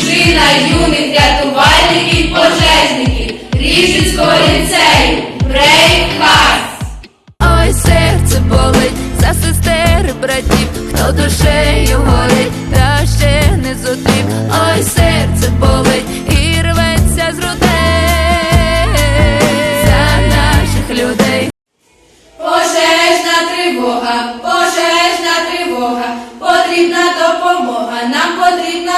дружина юних рятувальників пожежників Ріжицького ліцею Брейкхаст. Ой, серце болить за сестер братів, хто душею горить,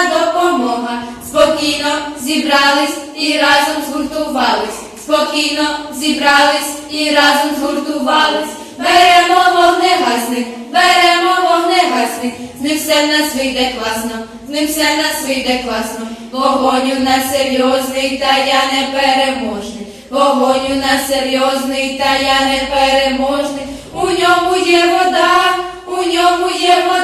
допомога. Спокійно зібрались і разом згуртувались. Спокійно зібрались і разом згуртувались. Беремо вогнегасник, беремо вогнегасник, з ним все в нас вийде класно, з ним все в нас вийде класно. Вогонь у нас серйозний, та я не переможний. Вогонь у нас серйозний, та я не переможний. У ньому є вода, у ньому є вода,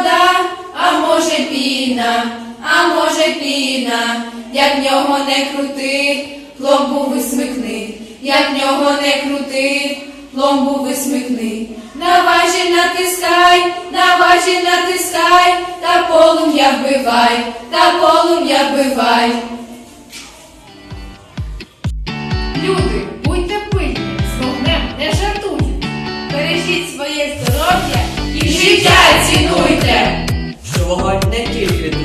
піна, як нього не крути, пломбу висмикни, як нього не крути, пломбу висмикни. На важіль натискай, на важіль натискай, та полум'я вбивай, та полум'я вбивай. Люди, будьте пильні, з вогнем не жартуйте. Бережіть своє здоров'я І життя цінуйте. Що вогонь не тільки